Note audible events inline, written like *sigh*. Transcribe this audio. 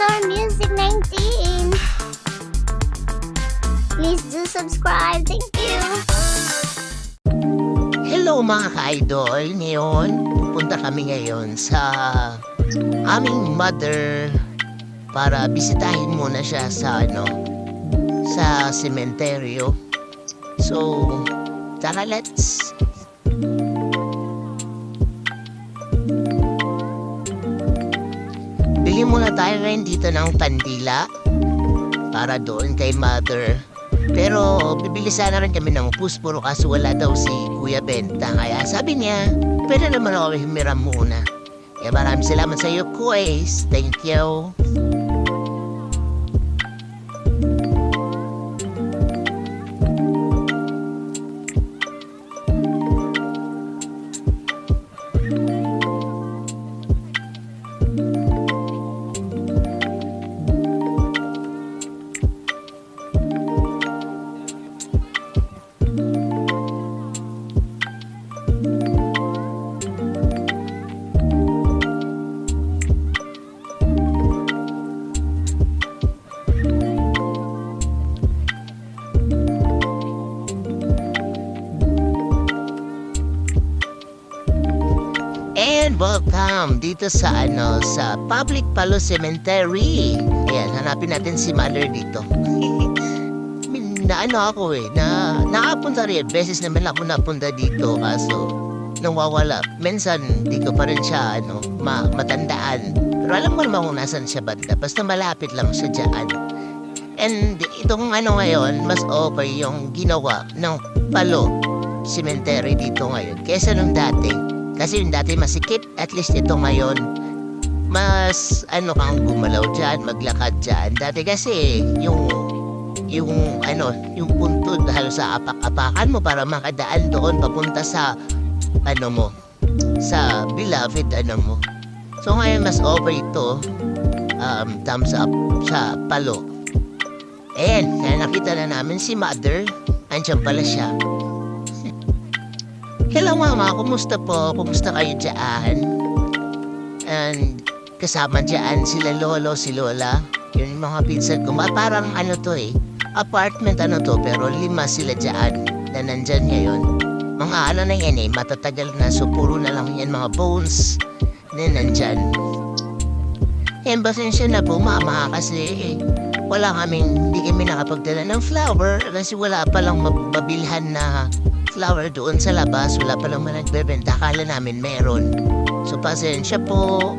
Star Music 19. Please do subscribe. Thank you. Hello mga ka-idol! Ngayon, pupunta kami ngayon sa aming mother para bisitahin muna siya sa ano, sa sementeryo. So, tara let's! Bili muna tayo ngayon dito ng pandila para doon kay mother. Pero bibili sana rin kami ng puspuro kaso wala daw si Kuya Benta. Kaya sabi niya, pwede naman ako humiram muna. Kaya maraming salamat sa iyo, Kuways. Thank you. And welcome dito sa ano sa Public Palo Cemetery. Ayan, hanapin natin si Mother dito. *laughs* Na ano ako eh, na nakapunta rin. Beses naman ako napunta dito kaso nawawala. Minsan, di ko pa rin siya ano, ma- matandaan. Pero alam ko naman kung nasan siya banda. Basta malapit lang siya dyan. And itong ano ngayon, mas okay yung ginawa ng palo cemetery dito ngayon kesa nung dati. Kasi yung dati masikip, at least ito ngayon, mas ano kang gumalaw dyan, maglakad dyan. Dati kasi yung yung ano, yung punto dahil sa apak-apakan mo para makadaan doon papunta sa ano mo, sa beloved ano mo. So ngayon mas over ito, um, thumbs up sa palo. Ayan, nakita na namin si mother, andyan pala siya. Hello mama, kumusta po? Kumusta kayo dyan? And kasama dyan sila lolo, si lola. Yun yung mga pinsan ko. Parang ano to eh. Apartment ano to, pero lima sila dyan na nandyan ngayon. Mga ano na yan eh, matatagal na. So puro na lang yan mga bones na nandyan. Eh, pasensya na po mama kasi wala kaming, hindi kami nakapagdala ng flower kasi wala palang mabilhan na flower doon sa labas. Wala pa naman nagbebenta. Akala namin meron. So, pasensya po.